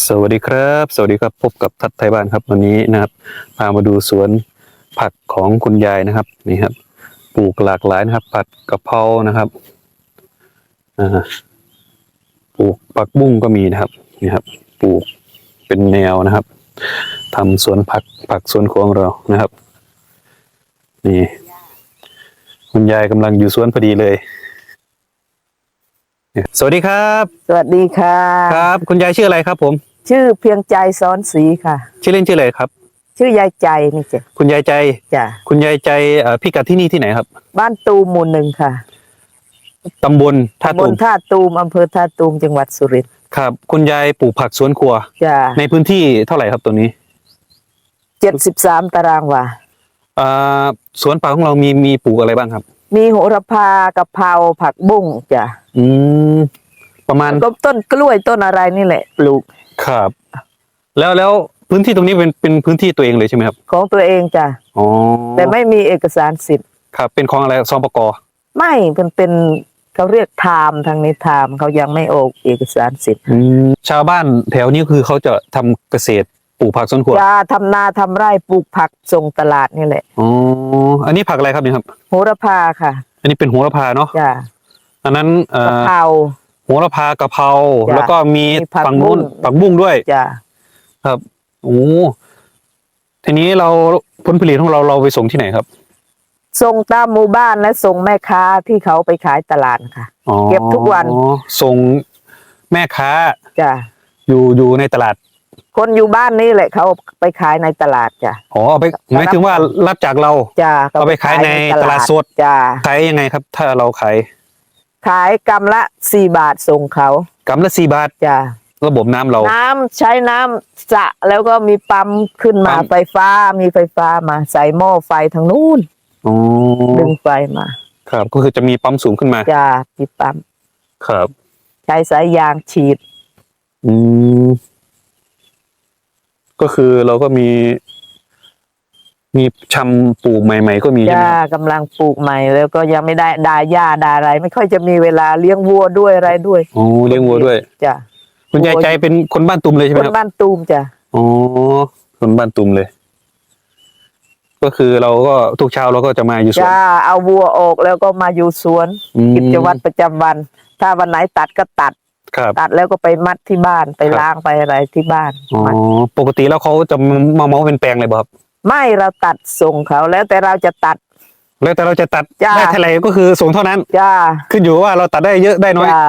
สวัสดีครับ สวัสดีครับพบกับทัดไทยบ้านครับวันนี้นะครับพามาดูสวนผักของคุณยายนะครับนี่ครับ ปลูกหลากหลายนะครับ ผัดกะเพรานะครับอ่าปลูกผักบุ้งก็มีนะครับนี่ครับ ปลูกเป็นแนวนะครับทำสวนผักผักสวนครัวของเรานะครับ นี่ คุณยายกำลังอยู่สวนพอดีเลย สวัสดีครับสวัสดีค่ะ ครับ คุณยายชื่ออะไรครับผม ชื่อเพียงใจซ้อนสีค่ะ ชื่อเล่นชื่ออะไรครับ ชื่อยายใจนี่จ้ะคุณยายใจจ้ะคุณยายใจเอ่อพิกัดที่นี่ที่ไหนครับบ้านตูมหมู่หนึ่งค่ะตำบลท่าตำบตูลมท่าตูมอำเภอท่าตูมจังหวัดสุรินทร์ครับ คุณยายปลูกผักสวนครัว จ้ะในพื้นที่เท่าไหร่ครับตัวนี้เจ็ดสิบสามตารางวาอ่าสวนผักของเรามีมีปลูกอะไรบ้างครับ มีโหระพากะเพราผักบุ้งจ้ะอืมประมาณก็ต้นกล้วยต้นอะไรนี่แหละ ปลูกครับ แล้วแล้วพื้นที่ตรงนี้เป็นเป็นพื้นที่ตัวเองเลยใช่ไหมครับ ของตัวเองจ้ะอ๋อแต่ไม่มีเอกสารสิทธิ์ครับ เป็นของอะไรซอปกไม่เป็นเป็นเขาเรียกไทม์ทางนี้ไทม์เขายังไม่ออกเอกสารสิทธิ์อืมชาวบ้านแถวนี้คือเขาจะทำเกษตร ปลูกผักสวนครัวจ้าทำนาทำไร่ปลูกผักส่งตลาดนี่แหละ อ๋ออันนี้ผักอะไรครับเนี่ยครับ โหระพาค่ะอันนี้เป็นโหระพาเนาะจ้ะอันนั้นเอ่กะอเพรา โหระพากะเพราจ้ะแล้วก็มีมีผักฝั่งนู้นบุ้ง ผักบุ้งด้วยจ้ะครับโอ้ทีนี้เราผลผลิตของเราเราไปส่งที่ไหนครับส่งตามหมู่บ้านและส่งแม่ค้าที่เขาไปขายตลาดค่ะ อ๋อเก็บทุกวัน ส่งแม่ค้าจ้ะอยู่อยู่ในตลาด คนอยู่บ้านนี่แหละเขาไปขายในตลาดจ้ะอ๋อเอาไปหมายถึงว่ารับจากเราจ้ะเอาไปขายในตลาดสดจ้ะขายยังไงครับ ถ้าเราขายขายกำละสี่บาทส่งเขากำละสี่บาทจ้ะระบบน้ำเรา น้ำใช้น้ำสระแล้วก็มีปั๊มขึ้นมาปั๊มไฟฟ้ามีไฟฟ้ามาใส่หม้อไฟทางนู้นอ๋อดึงไฟมา ครับก็คือจะมีปั๊มสูงขึ้นมาจ้ะมีปั๊มครับ ใช้สายยางฉีด อืม ก็คือเราก็มี มีชำปลูกใหม่ ๆ ก็มีใช่ไหมจ้าครับกำลังปลูกใหม่แล้วก็ยังไม่ได้ดาหญ้าดาอะไร ไม่ค่อยจะมีเวลาเลี้ยงวัวด้วยอะไรด้วยโอ้เลี้ยงวัวด้วย จ้ะคุณยายใจเป็นคนบ้านตุมเลยใช่ไหคมนครับบ้านตูมจ้ะอ๋อคนบ้านตุมเลย ก็คือเราก็ทุกเช้าเราก็จะมาอยู่สวน จ้าเอาวัวออกแล้วก็มาอยู่สวนอืม กิจวัตรประจำวัน ถ้าวันไหนตัดก็ตัด ครับตัดแล้วก็ไปมัดที่บ้านไปครับล้างไปอะไรที่บ้านอ๋อมัดปกติแล้วเขาจะมาเมาเป็นแปลงเลยบ่ครับ ไม่เราตัดส่งเขาแล้วแต่เราจะตัด แล้วแต่เราจะตัดจ้า ได้เท่าไหร่ก็คือส่งเท่านั้น จ้าขึ้นอยู่ว่าเราตัดได้เยอะได้น้อย จ้า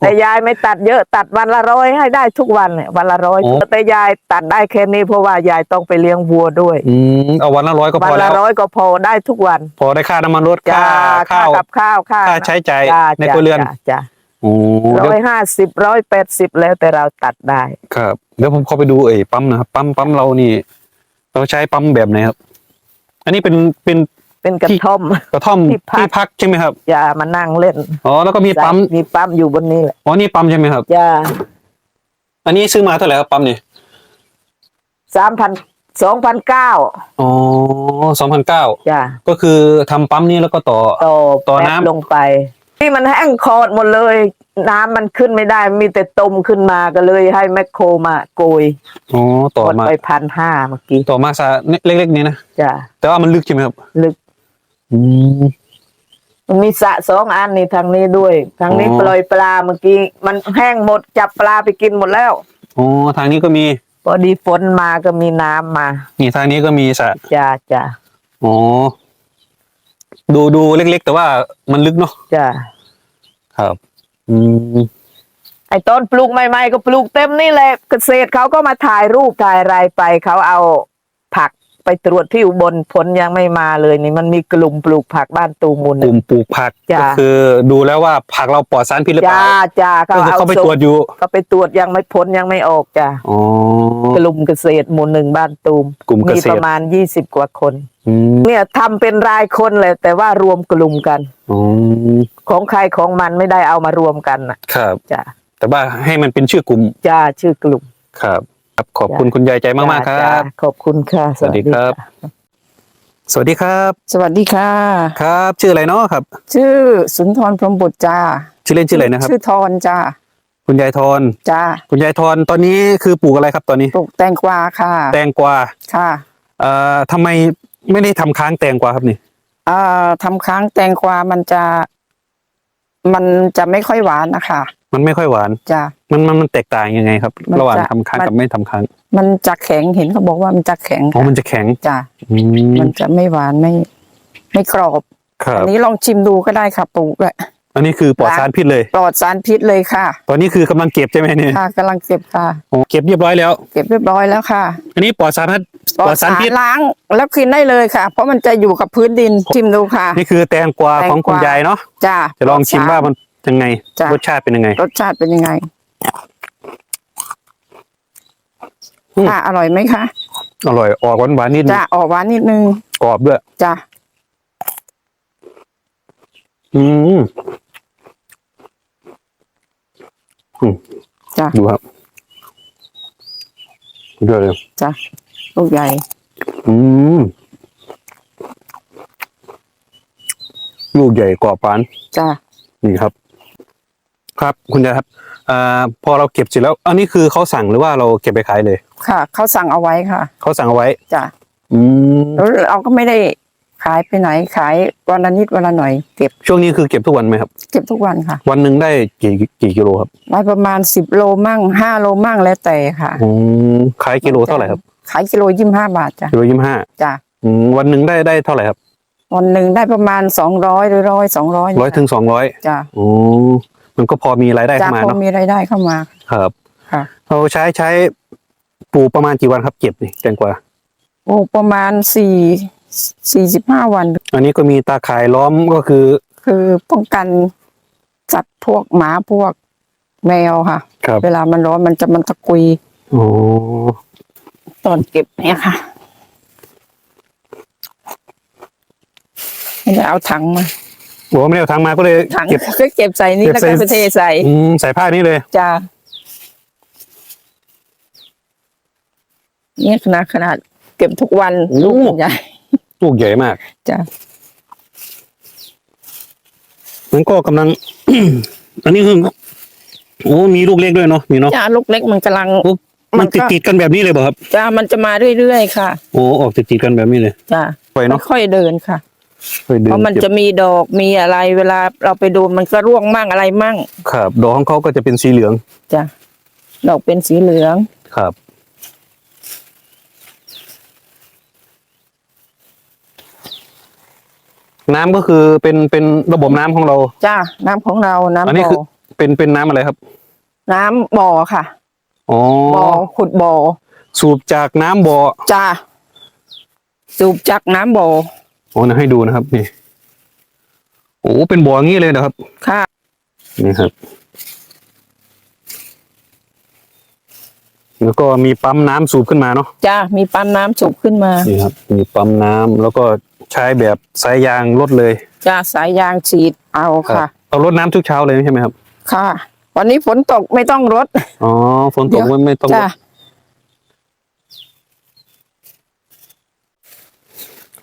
แต่ยายไม่ตัดเยอะตัดวันละร้อยให้ได้ทุกวันเนี่ยวันละร้อยโอ้ แต่ยายตัดได้แค่นี้เพราะว่ายายต้องไปเลี้ยงวัวด้วย อืมเอาวันละร้อยก็วัพอละแล้วร้อยก็พอได้ทุกวันพอได้ค่าน้ำมันรถจ้าค่าค่าข้าวกับข้าวค่าค่าใช้จ่ายจ้าในครัวเรือน จ้าจ้า โอ้ร้เดี๋ยวอยห้าสิบร้อยแปดสิบแล้วแต่เราตัดได้ ครับ เดี๋ยวผมเข้าไปดูเอ้ยปั๊มนะครับปั๊มปั๊มเรานี่ เราใช้ปั๊มแบบไหนครับ อันนี้เป็นเป็นเป็นกระท่อม กระท่อมที่พักที่พักใช่ไหมครับ อย่ามานั่งเล่น อ๋อแล้วก็มีปั๊ม มีปั๊มอยู่บนนี้แหละ อ๋อนี่ปั๊มใช่ไหมครับจ้าอันนี้ซื้อมาเท่าไหร่ครับปั๊มนี่สามพันสองพันเก้าอ๋อสองพันเก้าจ้าก็คือทำปั๊มนี้แล้วก็ต่อ ต่อต่อแป๊บน้ำลงไปที่ มันแห้งคอดหมดเลย น้ำมันขึ้นไม่ได้ มีแต่ตมขึ้นมาก็เลยให้แมคโครมาโกยอ๋อต่อหมดมาไปพันห้าเมื่อกี้ต่อมาซะเล็กๆนี้นะจ้าแต่ว่ามันลึกใช่ไหมครับลึกอืมมันมีสระสองอันนี่ทางนี้ด้วย ทางนี้อ๋อปล่อยปลาเมื่อกี้ มันแห้งหมดจับปลาไปกินหมดแล้วอ๋อทางนี้ก็มีพอดีฝนมาก็มีน้ำมา นี่ทางนี้ก็มีสระจ้าจ้าอ๋อดูดูเล็ก ๆ แต่ว่ามันลึกเนาะจ้า ครับ อืม ไอ้ต้นปลูกใหม่ ๆ ก็ปลูกเต็มนี่แหละเกษตรเขาก็มาถ่ายรูปถ่ายอะไรไปเขาเอาผัก ไปตรวจที่อุบลผลยังไม่มาเลยนี่มันมีกลุ่มปลูกผักบ้านตูมูลกลุ่มปลูกผักจ้ะ ก็คือดูแล้วว่าผักเราปลอดสารพิษหรือเปจ้าล่าจ้าก็เขาคือเอาเขาไปส่ตรวจอยู่ก็ไปตรวจยังไม่ผลยังไม่ออกจ้าอ๋อ กลุ่มเกษตรหมู่หนึ่งบ้านตูมกลุ่มเกมีษปตรระมาณยี่สิบกว่าคน อืมเนี่ยทำเป็นรายคนเลยแต่ว่ารวมกลุ่มกัน อ๋อของใครของมันไม่ได้เอามารวมกันนะครับ จ้าแต่ว่าให้มันเป็นชื่อกลุ่มจ้าชื่อกลุ่มครับ ครับขอบคุณคุณยายใจมากๆคจ้รับจ้ขอบคุณค่ะ สวัสดีครับะสวัสดีครับ สวัสดีค่ะ ครับ ชื่ออะไรเนาะครับ ชื่อสุนทรพรหมบุตรจ้าชื่อเล่นชื่ออะไรนะครับ ชื่อทรจ้าคุณยายทอนจ้าคุณยายทอนตอนนี้คือปลูกอะไรครับตอนนี้ปลูกแตงกวาค่ะ แตงกวาค่ะเอ่อทำไมไม่ได้ทำค้างแตงกวาครับนี่เอ่อทำค้างแตงกวามันจะ มันจะไม่ค่อยหวานนะคะ มันไม่ค่อยหวาน จ้ามันมันมันแตกต่างยังไงครับ มันจะระหว่างทำค้างมัน กับไม่ทำค้างมันจะแข็งเห็นเขาบอกว่ามันจะแข็งอ๋อมันจะแข็งจ้าอืมมันจะไม่หวานไม่ไม่กรอบ ครัอับ นนี้ลองชิมดูก็ได้ค่ะปลูกเลยอันนี้คือปลอดล้างสารพิษเลย ปลอดสารพิษเลยค่ะ ตอนนี้คือกำลังเก็บใช่ไหมเนี่ยค่ะกำลังเก็บค่ะ อ๋อเก็บเรียบร้อยแล้ว เก็บเรียบร้อยแล้วค่ะอันนี้ปลอดสารพิษปลอดสารพิษล้างแล้วกินได้เลยค่ะ เพราะมันจะอยู่กับพื้นดินชิมดูค่ะ นี่คือแตงกวาแตงกวาของคุณยายเนาะ จ้าจะลองชิมว่ามัน ยังไง จ้ะ รสชาติเป็นยังไง รสชาติเป็นยังไงอืม ค่ะอร่อยไหมคะอร่อยออกหวานหวานๆนิดนึงจ้าออกหวานนิดนึงกรอบด้วย จ้าอืมจ้าดูครับเยอะเลย จ้าลูกใหญ่อืมลูกใหญ่กรอบปาน จ้านี่ครับ ครับคุณยายครับอ่าพอเราเก็บเสร็จแล้ว อันนี้คือเขาสั่งหรือว่าเราเก็บไปขายเลยค่ะเขาสั่งเอาไว้ค่ะเขาสั่งเอาไว้จ้าอืมแล้วเราก็ไม่ได้ขายไปไหนขายวันละนิดวันละหน่อยเก็บช่วงนี้คือเก็บทุกวันไหมครับ เก็บทุกวันค่ะ วันหนึ่งได้กี่กี่กิโลครับได้ประมาณสิบโลมั่งห้าโลมั่งแล้วแต่ค่ะอืมขายกิโลเท่าไหร่ครับขายกิโลยี่สิบห้าบาทจ้ะกิโลยี่สิบห้าจ้ะอืมวันหนึ่งได้ได้เท่าไหร่ครับวันหนึ่งได้ประมาณสองร้อยหรือร้อยสองร้อยร้อยถึงสองร้อยจ้ะอ๋อ มันก็พอมีรายได้จ้ะเข้ามาพอเนาะมีรายได้เข้ามาครับค่ะ เราใช้ใช้ปลูกประมาณกี่วันครับเก็บนี่แตงกวาโอ้ประมาณสี่สี่สิบห้าวัน อันนี้ก็มีตาข่ายล้อมก็คือคือป้องกันสัตว์พวกหมาพวกแมวค่ะ ครับเวลามันร้อนมันจะมันตะกุยอ๋อตอนเก็บเนี่ยค่ะไม่ได้เอาถังมา บอกว่าไม่ได้เอาทางมาก็เลยถังเก็บ ก็เก็บใส่นี่เก็บแล้วใส่ ก็ไปเทใส่อืมใส่ผ้านี้เลย จ้าเนี่ยขนาดขนาด เก็บทุกวันโอ้ ลูกใหญ่ลูกใหญ่มาก จ้ามันก็กำลัง อันนี้คือโอ้มีลูกเล็กด้วยเนาะมีเนาะจ้าลูกเล็กมันกำลัง โอ้มันมันก็ ติดติดๆกันแบบนี้เลยเปล่ะครับจ้ามันจะมาเรื่อยๆค่ะโอ้ออกติดติดๆกันแบบนี้เลยจ้าไปเนาะค่อยๆเดินค่ะไปดึ เพงราะมันเก็บจะมีดอกมีอะไรเวลาเราไปดูมันก็ร่วงมั่งอะไรมั่ง ครับ ดอกของเขาก็จะเป็นสีเหลืองจ้าดอกเป็นสีเหลืองครับ น้ำก็คือเป็นเป็นระบบน้ำของเรา จ้าน้ำของเราน้ำอันนี้บ่อคือเป็นเป็นน้ำอะไรครับน้ำบ่อค่ะอ๋อบ่อขุดบ่อสูบจากน้ำบ่อจ้าสูบจากน้ำบ่อ โอ้นะให้ดูนะครับ นี่ โอ้เป็นบ่ออย่างนี้เลยนะครับ ค่ะ นี่ครับ แล้วก็มีปั๊มน้ำสูบขึ้นมาเนาะ จ้ามีปั๊มน้ำสูบขึ้นมา นี่ครับ มีปั๊มน้ำแล้วก็ใช้แบบสายยางรดเลยจ้าสายยางฉีดเอาค่ะ เอารดน้ำทุกเช้าเลยใช่ไหมครับ ค่ะ วันนี้ฝนตกไม่ต้องรด อ๋อ ฝนตกเดี๋ยวไม่ไม่ต้องรจ้า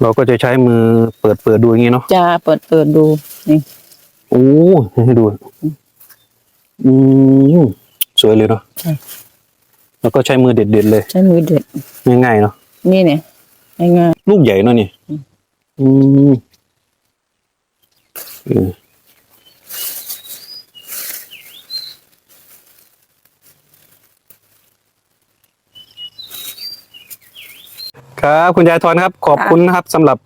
เราก็จะใช้มือเปิดเปิดดูอย่างนี้เนาะจ้าเปิดเปิดดูนี่โอ้ให้ดู อืมสวยเลยเนาะแล้วก็ใช้มือเด็ดๆเลย ใช้มือเด็ดง่ายๆเนาะนี่เนี่ยง่ายลูกใหญ่เนาะนี่อืมเออ ครับคุณยายทอนครับขอบคุณนะครับสำหรับ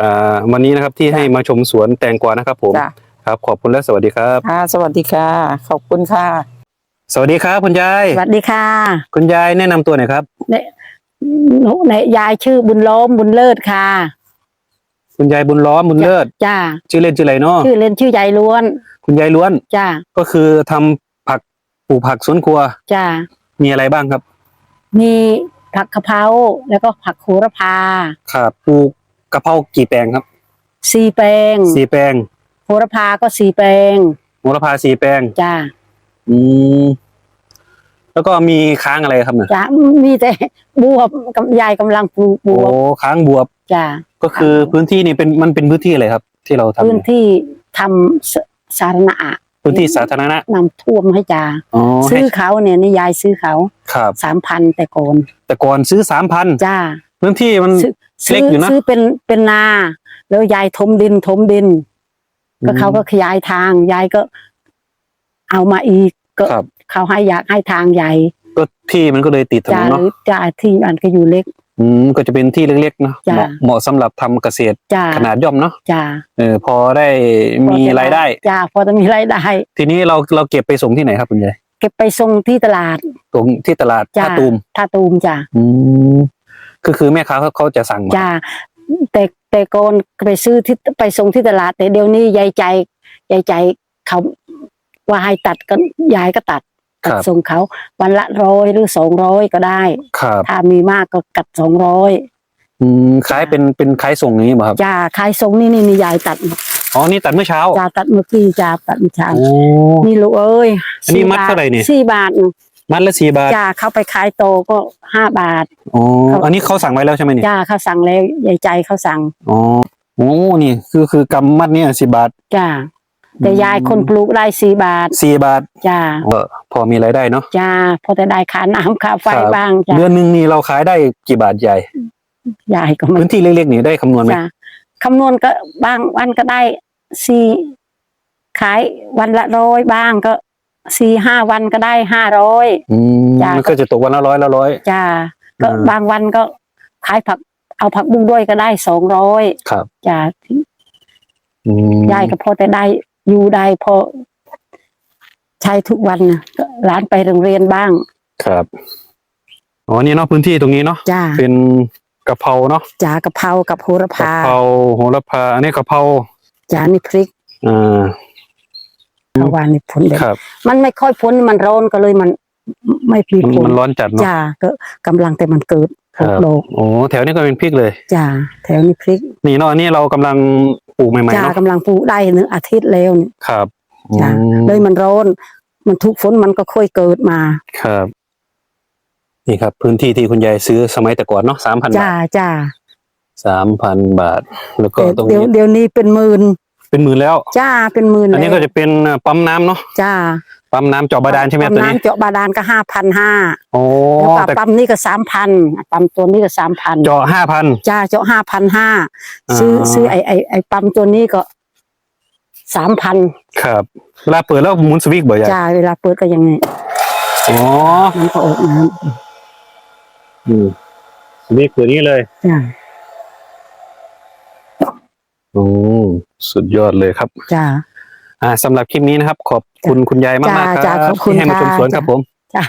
อ่าวันนี้นะครับที่ให้มาชมสวนแตงกวานะครับผมๆจ้าครับ ขอบคุณและสวัสดีครับค่ะสวัสดีค่ะ ขอบคุณค่ะ สวัสดีครับ คุณยายสวัสดีค่ะ คุณยายแนะนำตัวหน่อยครับเนี่ยหนูเนี่ยยายชื่อบุญล้อมบุญเลิศค่ะ คุณยายบุญล้อมบุญเลิศจ้าชื่อเล่นชื่ออะไรเนาะชื่อเล่นชื่อยายล้วน คุณยายล้วนจ้าก็คือทำผักปลูกผักสวนครัวจ้ามีอะไรบ้างครับ มี ผักกะเพราแล้วก็ผักโหระพาครับปลูกกะเพรากี่แปลงครับสี่แปลงสี่แปลงโหระพาก็สี่แปลงโหระพาสี่แปลงจ้าอืมแล้วก็มีค้างอะไรครับเนี่ยจ้ามีแต่บวบกับยายกำลังปลูกบโอ้วบค้างบวบจ้าก็คือพื้นที่นี่เป็นมันเป็นพื้นที่อะไรครับ ที่เราทำพื้นที่ทำสสาธารณะ พื้นที่สาธารณะน้ำท่วมให้จ่าอ๋อซื้ให้อเขาเนี่ยนี่ยายซื้อเขาครับ สามพันแต่ก่อนแต่ก่อนซื้อสามพันจ้า พื้นที่มันซื้อเล็กอยู่นะ ซื้อเป็นเป็นนา แล้วยายถมดินถมดิน ก็อืมเขาก็ขยายทางยายก็ เอามาอีกก็ครับ เขาให้อยากให้ทางใหญ่ก็ที่มันก็เลยติดถนจ้านหเนาะรือจ้าที่อันก็อยู่เล็ก อืมก็จะเป็นที่เล็กๆเนาะจ้ะ เหมาะเหมาะสำหรับทำเกษตรจ้าขนาดย่อมเนาะจ้าเออพอได้มีรายได้ จ้าพอจะมีรายได้ ทีนี้เราเราเก็บไปส่งที่ไหนครับคุณยายเก็บไปส่งที่ตลาดตรงที่ตลาดจ้าท่าตูมท่าตูมจ้าอืมก็คือแม่ค้าเขาเขาจะสั่งมาจ้าแต่แต่ก่อนไปซื้อที่ไปส่งที่ตลาด แต่เดี๋ยวนี้ยายใจยายใจเขาว่าให้ตัดก็ยายก็ตัด ครัตัดบส่งเขาวันละร้อยหรือสองร้อยก็ได้ ครับถ้ามีมากก็กัดสองร้อยอืมขายเป็นเป็นขายส่งอย่างนี้ป่ะครับจ้าขายส่งนี่นี่นี่ยายตัดหมดอ๋อนี่ตัดเมื่อเช้าจ้าตัดเมื่อกี้จ้าตัดเมื่อเช้าโอ้ นี่ลูกเอ้ยอันนี้สี่มัดเท่าไหร่เนี่ย สี่บาทมัดละสี่บาทจ้าเข้าไปขายโตก็ห้าบาท อ๋อครับอันนี้เขาสั่งไว้แล้วใช่ไหมเนี่ยจ้าเขาสั่งแล้วยายใจเขาสั่งอ๋อโอ้นี่คือคือกำมัดเนี่ยสิบาท จ้า แต่ยายคนปลูกได้สี่บาทสี่บาทจ้าเออพอมีรายได้เนาะจ้าพอจะได้ค่าน้ำค่าไฟครับบ้างจ้าเดือนหนึ่งนี่เราขายได้กี่บาทใหญ่ยายก็ไม่พื้นที่เล็กๆนี่ได้คำนวณไหมจ้าคำนวณก็บางวันก็ได้สี่ขายวันละร้อยบ้างก็สี่ห้าวันก็ได้ห้าร้อยอืมจ้ะมันก็จะตกวันละร้อยละร้อยจ้าก็อ่าบางวันก็ขายผักเอาผักบุ้งด้วยก็ได้สองร้อยครับจ้าอืมยายก็พอแต่ได้ อยู่ได้พอใช้ทุกวันนะก็หลานไปโรงเรียนบ้าง ครับอ๋อนี่เนาะพื้นที่ตรงนี้เนาะจ้าเป็นกะเพราเนาะจ้ากะเพรากับโหระกะพาเพราโหระพาอันนี้กะเพราจ้านี่พริกอ่าเพราะว่านี่ผลเด็ดครับ มันไม่ค่อยพ้นมันร้อนก็เลยมันไม่พลีมันผลมันร้อนจัดเนาะจ้าก็กำลังแต่มันเกิดครัออกบดอกโอ้แถวนี้ก็เป็นพริกเลย จ้าแถวนี้พริก นี่เนาะอันนี้เรากำลัง ปลูกใหม่ๆจ้าเนาะกำลังปลูกได้หนึ่งอาทิตย์แล้วเนี่ยครับจ้าอืมเลยมันร้อน มันทุกฝนมันก็ค่อยเกิดมาครับ นี่ครับ พื้นที่ที่คุณยายซื้อสมัยแต่ก่อนเนาะสามพันจ้าบาทจ้าสามพันบาท แล้วก็แต่ตรงเดี๋ยวนี้เดี๋ยวนี้เป็นหมื่นเป็นหมื่นแล้ว จ้าเป็นหมื่นอันนี้ก็แล้วจะเป็นปั๊มน้ำเนาะจ้า ปั๊มน้ำเจาะบาดาลใช่ไหมปั๊มตัวนี้น้ำเจาะบาดาลก็ห้าพันห้าโอ้แล้วก็แต่ปั๊มนี่ก็สามพันปั๊มตัวนี้ก็สามพันเจาะห้าพันจ้าเจาะห้าพันห้าซื้ออ่าซื้อไอไอไอปั๊มตัวนี้ก็สามพันครับเวลาเปิดแล้วหมุนสวิตช์บ่อยใหญ่จ้าเวลาเปิดก็อยังนี้อ๋อมันก็ออกน้อืมสวิตช์ตัวนี้เลยำจ้าโอ้สุดยอดเลยครับจ้า อ่าสำหรับคลิปนี้นะครับ ขอบคุณคุณยายมากๆคจ้ารับจ้าขอบคุณที่ให้มาชมค่ะสวนครับจ้า ผม จ้า